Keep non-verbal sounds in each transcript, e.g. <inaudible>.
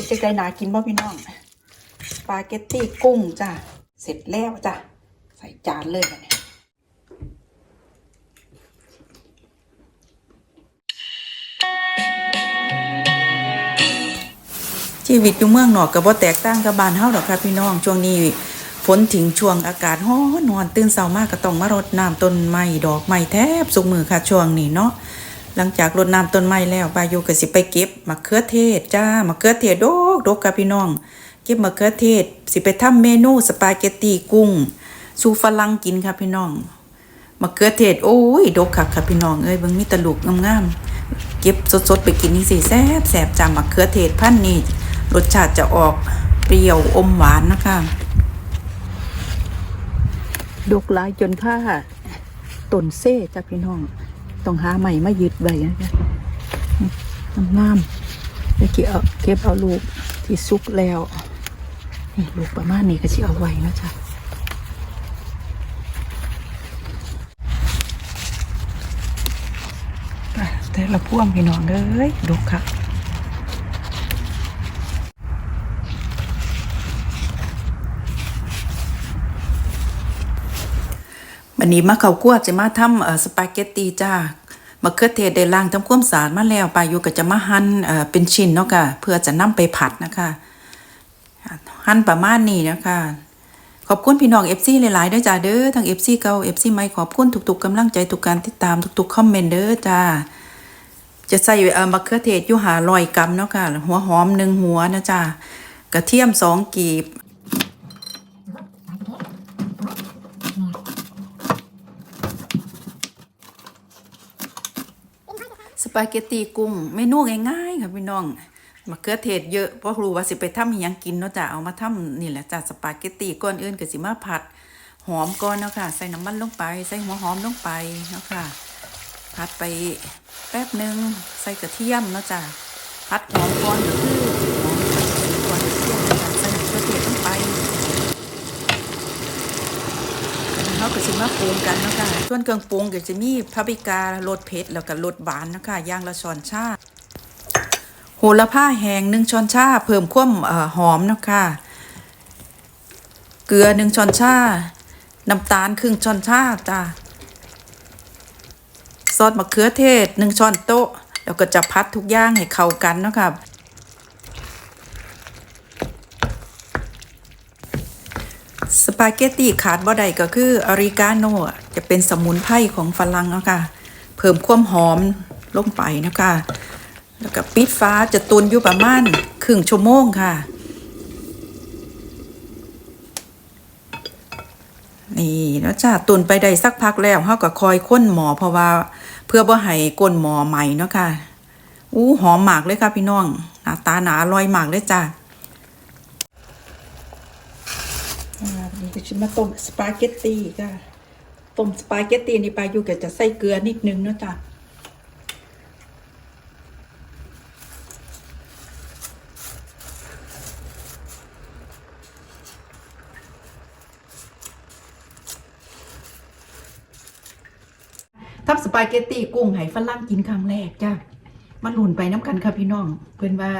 เป็นจะไกหนากินบ่พี่น้องสปาเกตตี้กุ้งจ้ะเสร็จแล้วจ้ะใส่จานเลยบัดนี้ชีวิตอยู่เมืองนอกกับว่าแตกต่างกับบ้านเฮาดอกค่ะพี่น้องช่วงนี้ฝนถึงช่วงอากาศร้อนนอนตื่นเช้ามากก็ต้องมารดน้ำต้นไม้ดอกไม้แทบสุกมือค่ะช่วงนี้เนาะ หลังจากรดน้ำต้นไม้แล้วบาโยก็สิไปเก็บมะเขือเทศจ้ามะเขือเทศดกดกกับพี่น้อง เก็บมะเขือเทศ สิไปทำเมนูสปาเกตตีกุ้งสูฝรั่งกินค่ะพี่น้องมะเขือเทศโอ้ยดกคักค่ะพี่น้องเอ้ยเบิ่งมีตลูกงามๆเก็บสดๆไปกินนี่สิแซ่บแซ่บจ้ามะเขือเทศพันนี้รสชาติจะออกเปรี้ยวอมหวานนะคะดกหลายจนค่าต้นเซ่จ้ะพี่น้อง ต้องหาใหม่มายึดไว้นะจ๊ะงามๆแล้วเก็บเอาเก็บเอาลูกที่ซุกแล้วนี่ลูกประมาณนี้ก็จะเอาไว้นะจ๊ะแต่ละพ่วงพี่น้องเอ้ยดกค่ะ วันนี้มาเขาวคั่วจะมาทำสปาเกตตีจ้ามะเขือเทศได้ล้างทำความสะอาดมาแล้วปลาอยู่ก็จะมาหั่นเอ่อเป็นชิ้นเนาะค่ะเพื่อจะนำไปผัดนะคะ หั่นประมาณนี้นะคะขอบคุณพี่น้อง FC หลายๆด้อจ้าเด้อทั้ง FC เก่า FC ใหม่ขอบคุณทุกๆกำลังใจทุกการติดตามทุกๆคอมเมนต์เด้อจ้าจะใส่เอ่อมะเขือเทศอยู่หาร้อยกรัมเนาะค่ะหัวหอมหนึ่งหัวนะจ้ากระเทียมสองกีบ ปาเกตตีกุ้งเมนูง่ายๆค่ะพี่น้องมะเขือเทศเยอะเพราะรู้ว่าสิไปทำหยังกินเนาะจ้ะเอามาทำนี่แหละจ้ะสปาเกตตีก้อนอื่นก็สิมาผัดหอมก่อนเนาะค่ะ ใส่น้ำมันลงไป ใส่หัวหอมลงไปเนาะค่ะผัดไปแป๊บหนึ่งใส่กระเทียมเนาะจ้ะผัดหอมก่อนก็คือหอมใส่กระเทียมก่อนกระเทียมใส่มะเขือเทศลงไป เขาก็ สิมาปรุงกันนะคะส่วนเครื่องปรุงก็จะมีพาปริการสเผ็ดแล้วก็รสหวานนะคะย่างละช้อนชาโหระพาแห้งหนึ่งช้อนชาเพิ่มความหอมนะคะเกลือหนึ่งช้อนชาน้ำตาลครึ่งช้อนชาจ้าซอสมะเขือเทศหนึ่งช้อนโต๊ะ แล้วก็จะพัดทุกอย่างให้เข้ากันนะคะ สปาเกตตีขาดบ่ได้ก็คืออริกาโนอะจะเป็นสมุนไพรของฝรั่งเนาะค่ะ เพิ่มความหอมลงไปนะคะ แล้วก็ปิดฟ้าจะตุนอยู่ประมาณครึ่งชั่วโมงค่ะ นี่แล้วจ้าตุนไปได้สักพักแล้วเฮาก็คอยค้นหมอเพราะว่า เพื่อบ่ให้ก้นหมอใหม่เนาะค่ะอู้หอมมากเลยค่ะพี่น้องหน้าตาหนาอร่อยมากเลยจ้า อ่าวันนี้ ก็จะมาต้มสปาเกตตีค่ะต้มสปาเกตตีนี่ปลาอยู่ก็จะใส่เกลือนิดนึงเนาะจ้ะทำสปาเกตตีกุ้งให้ฝรั่งกินครั้งแรกจ้ะมันหลุนไปน้ำกันค่ะพี่น้อง เพิ่นว่า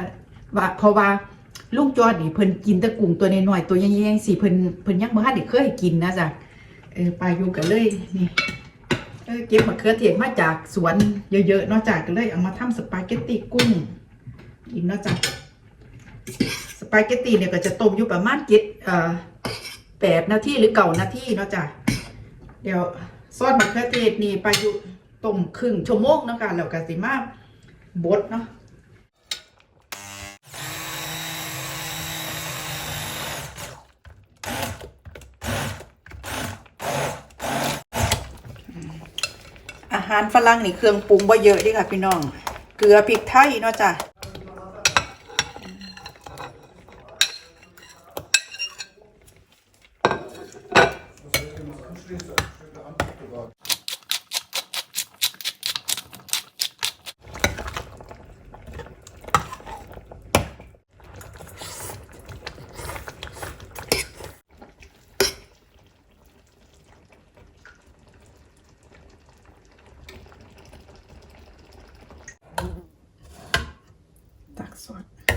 ว่าเพราะว่า ลุงจอดนี่เพิ่นกินต่กุ้งตัวน้อยๆตัวใหญ่ๆสิเพิ่นเพิ่นยังบ่ทันได้เคยกินนะจ้ะเออปลาอยู่กันเลยนี่เออเก็บมะเขือเทศมาจากสวนเยอะๆเนาะจ้ะก็เลยเอามาทำสปาเกตตีกุ้งกินเนาะจ้ะสปาเกตตีเนี่ยก็จะต้มอยู่ประมาณเจ็ดเอ่อแปดนาทีหรือเก่านาทีเนาะจ้ะเดี๋ยวซอสมะเขือเทศนี่ไปอยู่ต้มครึ่งชั่วโมงเนาะค่ะแล้วก็สิมาบดเนาะ หารฝรั่งนี่เครื่องปรุงบ่เยอะเดิค่ะพี่น้อง เกลือพริกไทยเนาะจ้ะ ตักซอส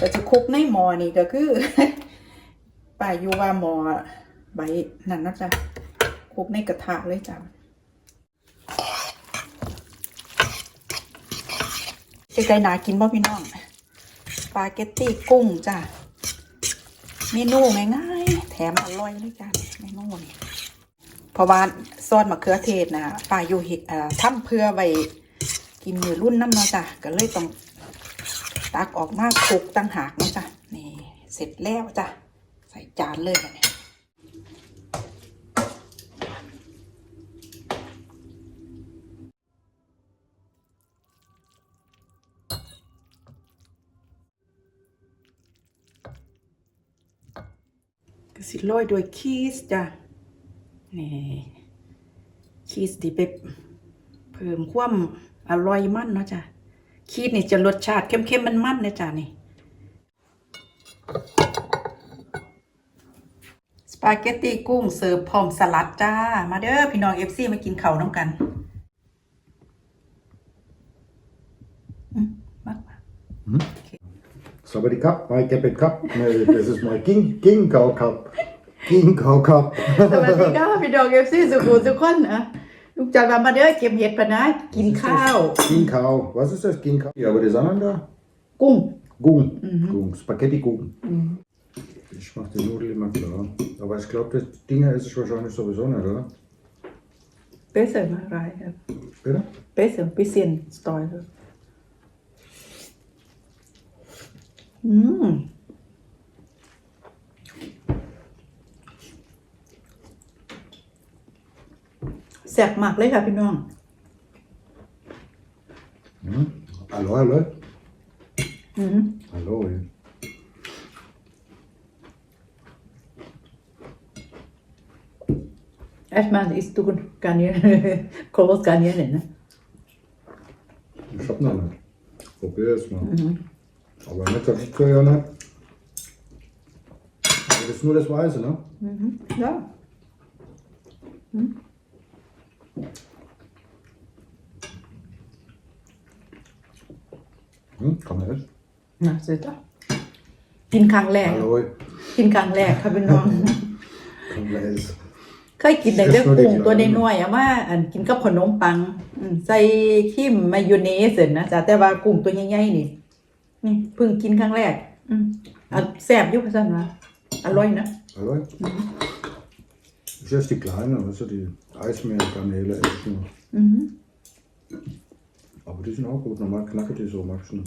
ก็จะคุกในหมอนี่ก็คือป่าอยู่ว่าหมอใบนั่นนาะจ้ะคุกในกระทะเลยจ้ะไก่หนากินบ่พี่น้องสปาเกตตี้กุ้งจ้ะเมนูง่ายๆแถมอร่อยเลยจ้ะเมนูนี่เพราะว่าซอสมะเขือเทศนะป่าอยู่เฮ็ดเอ่อทำเพื่อไว้ กินมือรุ่นน้ำเนาะจ้ะก็เลยต้องตักออกมาคลุกตั้งหากเนาะจ้ะนี่เสร็จแล้วจ้ะใส่จานเลยค่ะเนี่ยก็สิโรยด้วยชีสจ้ะนี่ชีสที่ไปเพิ่มความ อร่อยมันเนาะจ้ะชีสนี่จะรสชาติเข้มๆมันๆนะจ้ะนี่ สปาเกตตี้กุ้งเสิร์ฟพร้อมสลัดจ้า มาเด้อพี่น้องเอฟซีมากินข้าวน้ำกันอืมมาก Somebody cup, my keep it cup. No, this is my king king cow cup. King cow cup. สวัสดีค่ะพี่น้องเอฟซีสุขุมทุกคนนะ ลูกจันทร์มาเด้อเก็บเห็ดปะนะ กินข้าว King cow. Was ist das? King cow? Ja, aber das andere da? กุ้ง Gung. Gung. Spaghetti Gung. Ich mach die Nudel immer klar. Aber ich glaube, das Ding esse ich wahrscheinlich sowieso nicht, oder? เปเซอร์มาอะไรครับ Bitte? เปเซอร์พิเศษสไตล์อืม แซ่บมากเลยค่ะพี่น้อง Mhm. Hallo, hallo. อืม Hallo. ja. Erstmal isst du Garnier, Koros Garnier, ne? Ich <laughs> hab noch nicht. Probier es mal. Aber nicht, dass ich zu ja nicht. Das ist nur das Weiße, ne? Mhm. Ja. Hm, kann man essen. นะเสร็จแล้วกินครั้งแรก Hallo. กินครั้งแรกค่ะพี่น้อง Kann man essen. เคยกินแต่เรื่องกุ้งตัวน้อยๆอะว่าอันกินกับขนมปัง อืมใส่ครีมมายองเนสนะจ๊ะแต่ว่ากุ้งตัวใหญ่ๆนี่นี่เพิ่งกินครั้งแรก อืมอะแซ่บอยุคสันวะอร่อยนะ Das ist erst die kleine, also die Eismeergarnele echt. Mhm. Aber die sind auch gut, normal knacken die so manchmal.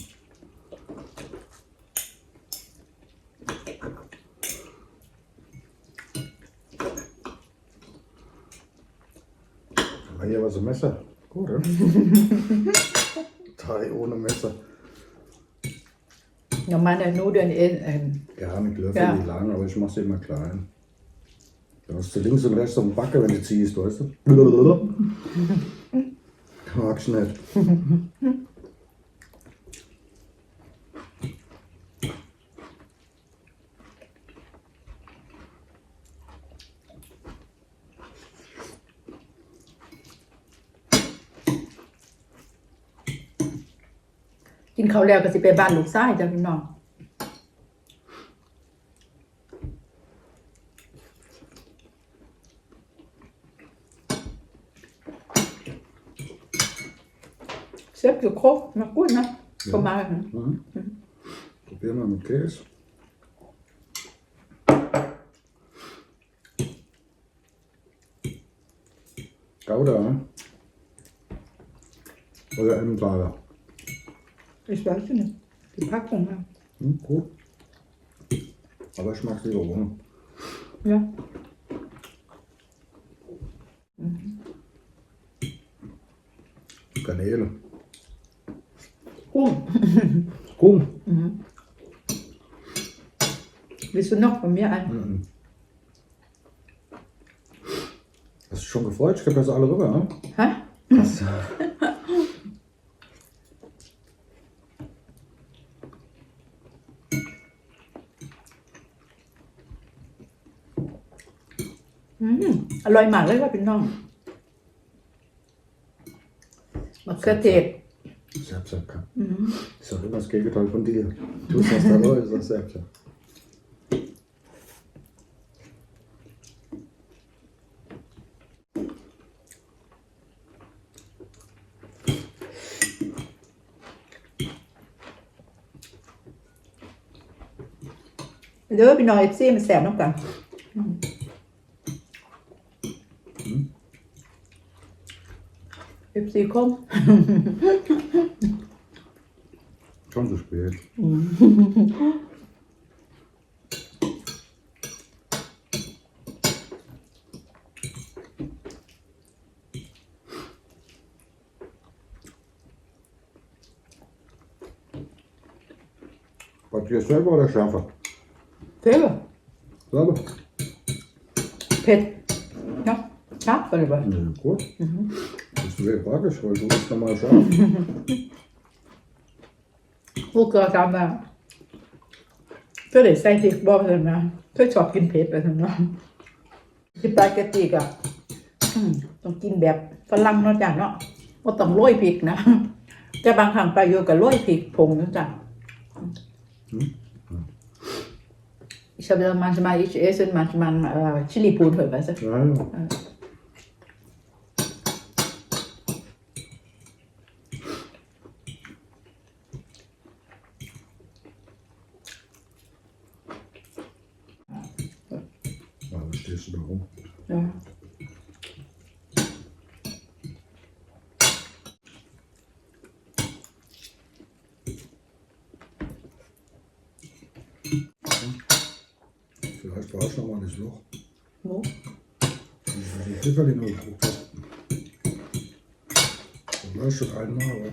Aber hier war so ein Messer. Gut, oder? <laughs> Thai ohne Messer. Ja, meine Nudeln in. Ähm, ja, mit Löffeln, ja. die lang, aber ich mache sie immer klein. Da hast du links und rechts so einen Backe, wenn du ziehst, weißt du? Magst du nicht. กินข้าวแล้วก็สิไปบ้านลูกชายจ้ะพี่น้อง Selbst gekocht, macht gut, ne? Ja. Vom Magen. Mhm. Mhm. Probieren wir mit Käse. Gouda, ne? Oder Emmentaler? Ich weiß nicht. Die Packung, ja. Hm, gut. Aber ich mag lieber ohne. Ja. Mhm. Kanäle. ง <laughs> Gung. Willst du noch von mir ein? Mhm. Hast du dich schon gefreut? Ich gebe das alle rüber, ne? Hä? Hast du- Mm, อร่อยมากเลยค่ะพี่น้องมะเขือเทศ <laughs> Sepp, Sepp, komm. อืม Ich sag immer das Gegenteil von dir. Du sagst aber, ich sag Sepp, Sepp. เด้อพี่น้องเอฟซีมันแสบน้ำกันเอฟซีคม zu spät. Bei dir selber oder Schärfer? Selber. Selber. Pet. Ja, ja, selber. Ja, gut. Mhm. Das wäre praktisch, weil du bist normal scharf. <laughs> ผู้เกลือตามมาก็เลยใส่พริกบ่เพิ่นนะเพื่อชอบกินเผ็ดไปซั่นเนาะสปาเกตตีก็อืมต้องกินแบบฝรั่งเนาะจ้ะเนาะบ่ต้องโรยพริกนะแต่บางครั้งไปอยู่ก็โรยพริกผงเนาะจ้ะ Ich habe dann manchmal, ich esse manchmal äh, Chili-Pulver, weißt du? Ja, ja. Du da rum? Ja. Vielleicht war es noch mal das Loch. Wo? Ich die Pfifferlinge geguckt habe. Das war schon einmal, aber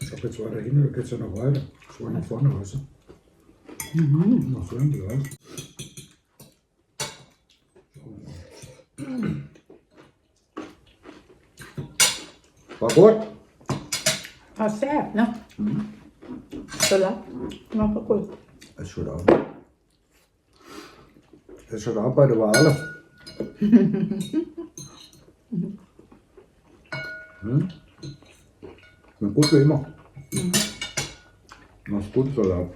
ich habe jetzt weiter hin, da geht es ja noch weiter. Das war nach vorne, weißt du? Mhm. Nach vorne, ja. War gut. เอาแซ่บเนาะสลัดน้องก็คุย Es schaut ab. Es schaut ab bei der Wahl. hm? Na gut wie immer. Mach's gut, Salat.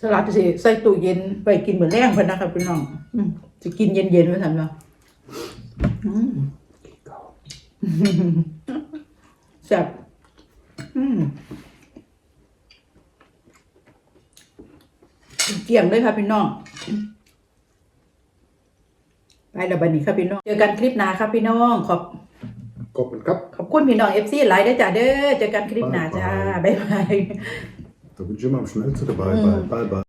สลัดสิใส่ตู้เย็นไปกินเหมือนแรงพนนะครับพี่น้องอืมจะกินเย็นๆไว้ทำเนาะอืม แซ่บอืมเกี่ยงเลยค่ะพี่น้อง ไปแล้วบันนี้ครับพี่น้อง เจอกันคลิปหน้าครับพี่น้อง ขอบ Kopf und Kapp. ขอบคุณพี่น้องเอฟซีหลายเด้อจ้าเด้อ เจอกันคลิปหน้าจ้า บ๊ายบาย Da bin ich immer am schnellsten dabei. Bye, bye, bye.